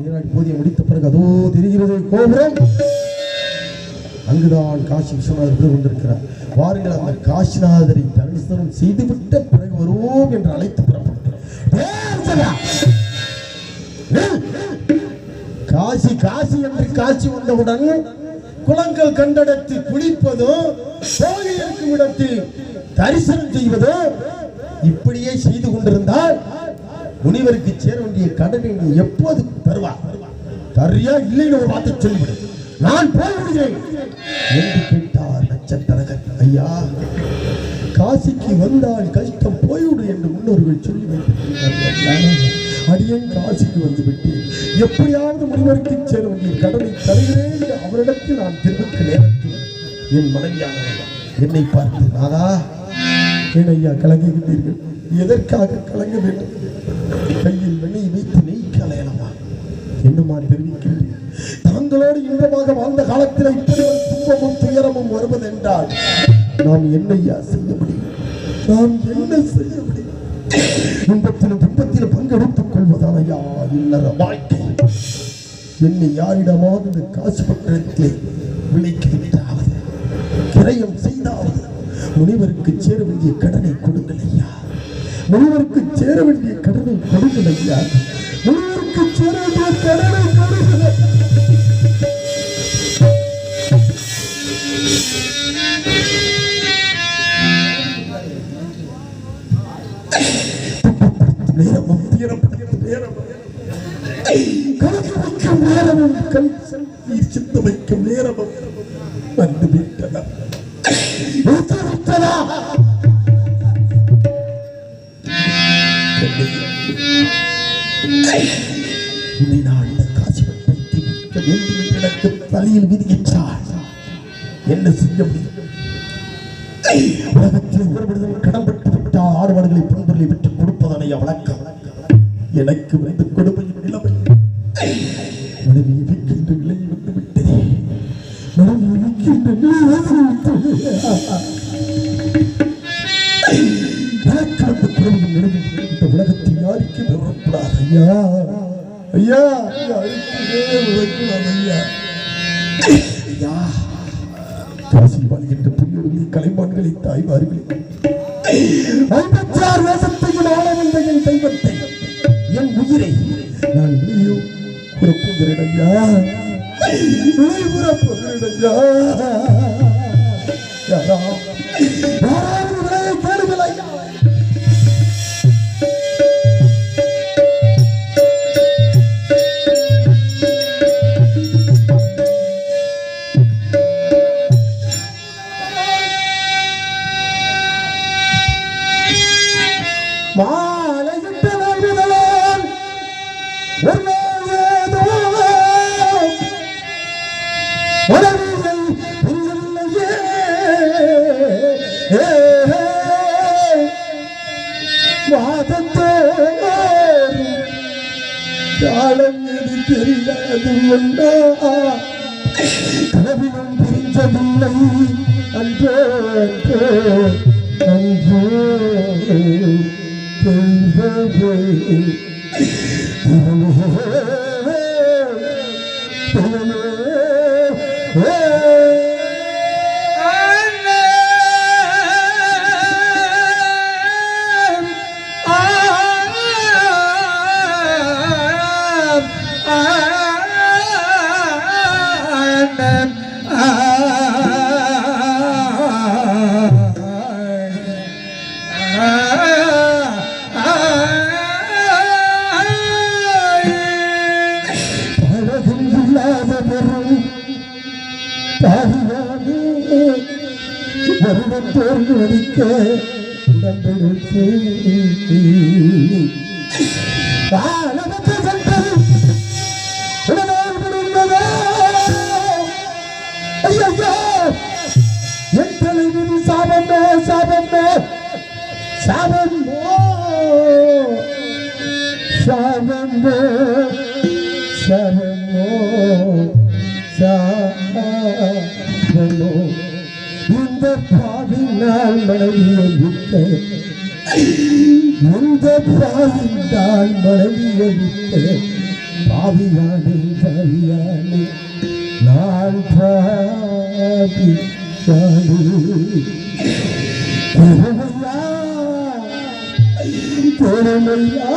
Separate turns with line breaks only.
நீராடி பூஜை முடித்த பிறகு அதோ தெரிகிறது கோபுரம். அங்குதான் காசி விஸ்வநாதர் இருந்து கொண்டிருக்கிறார். வாருங்கள் அந்த காசிநாதரை தரிசனம் செய்துவிட்ட பிறகு வருவோம் என்று அழைத்து புறப்படுகிறோம். காசி காசி என்று காசி வந்தவுடன் குளங்கள் கண்டடத்து குளிப்பதும் கோயில் இருக்கும் இடத்தில் தரிசனம் செய்வதும் இப்படியே செய்து கொண்டிருந்தால் முனிவருக்கு சேர வேண்டிய கடனை நீ எப்போது தருவா தரியா இல்லைன்னு ஒரு வார்த்தை சொல்லிவிடு. நான் போய் விடுகிறேன் என்று கேட்டார் நட்சத்திரகர். ஐயா காசிக்கு வந்தால் கஷ்டம் போய்விடு என்று முன்னோர்கள் சொல்லி வைத்திருக்கிறார்கள். அடியேன் காசிக்கு வந்து விட்டேன். எப்படியாவது முனிவருக்கு சேர வேண்டிய கடனை தருகிறேன் என்று அவரிடத்தில் நான் தெரிவிக்க நேரத்தில் என் மனைவியானவர் என்னை பார்த்து நாதா ஏன் ஐயா கலங்குகின்றீர்கள் எதற்காக கலங்க வேண்டும்? கையில் வெண்ணெய் வைத்து நெய் கலையலாமா என்னமா தெரிவிக்கின்றேன். தாங்களோடு இன்பமாக வாழ்ந்த காலத்தில் இப்படி ஒரு துன்பமும் துயரமும் வருவதென்றால் நாம் என்னையா செய்ய முடியும்? நாம் என்ன செய்ய முடியும்? இன்பத்திலும் துன்பத்திலும் பங்கெடுத்துக் கொள்வதான ஐயா இன்னர வாழ்க்கை. என்னை யாரிடமாவது காசு பத்திரத்திலே விலைக்கு விட்டாவது கிரயம் செய்தாவது முனிவருக்கு சேர வேண்டிய கடனை கொடுங்களே. ஐயா முனிவருக்கு சேர வேண்டிய கடனை கொடுங்கள் ஐயா. முனிவருக்கு சேர வேண்டிய கடனை கொடுங்கள் நேரமும் தீரப்படுத்த நேரமும். கலக்க வைக்கும் நேரமும் கல் சித்த வைக்கும் நேரமும் வந்துவிட்டன. உன்னை நான் இந்த வைத்து விற்க வேண்டும் என்று எனக்கு தலையில் விதிக்கின்றார் என்ன செய்ய முடியும் உலகத்தில் கடன்பட்டு விட்டால் ஆடுவார்களை பொன்பொருளை விட்டு கொடுப்பதனை வழக்கம் எனக்கு வந்து கொடுமையும் நிலைமை விற்கின்ற நிலை வந்து விட்டதே விற்கின்ற நிலை கொடுமையும் இந்த உலகத்தில் யாருக்கு வரக்கூடாது ஐயா. ஐயா. யாருக்குமே வரக்கூடாது ஐயா. ஐயா. காசில் வாழ்கின்ற புரியோர்களை கலைமான்களை தாய்மார்களை. ஐம்பத்தாறு தேசத்தையும் ஆள வந்த என் தெய்வத்தை என் உயிரை நான் வெளியோ புறப்போகிறேன் ஐயா. வெளி புறப்போகிறேன் ஐயா. யாரா? கனவிலும் புரிஞ்சதில்லை அன்றோ அன்றோ Oh, வருடம் தோன்று அடிக்க உடம்பெடுத்து காலமற்ற சந்ததி உடனால் முடிந்ததோ என் தலைவிதி சாபமே சாபமே சாபமோ பாவி நான் மனைவியை விட்டேன் எந்த பாவி தான் மனைவியை விட்டேன் பாவியானே பாவியானே நான் பாவி பொறுமையா பொறுமையா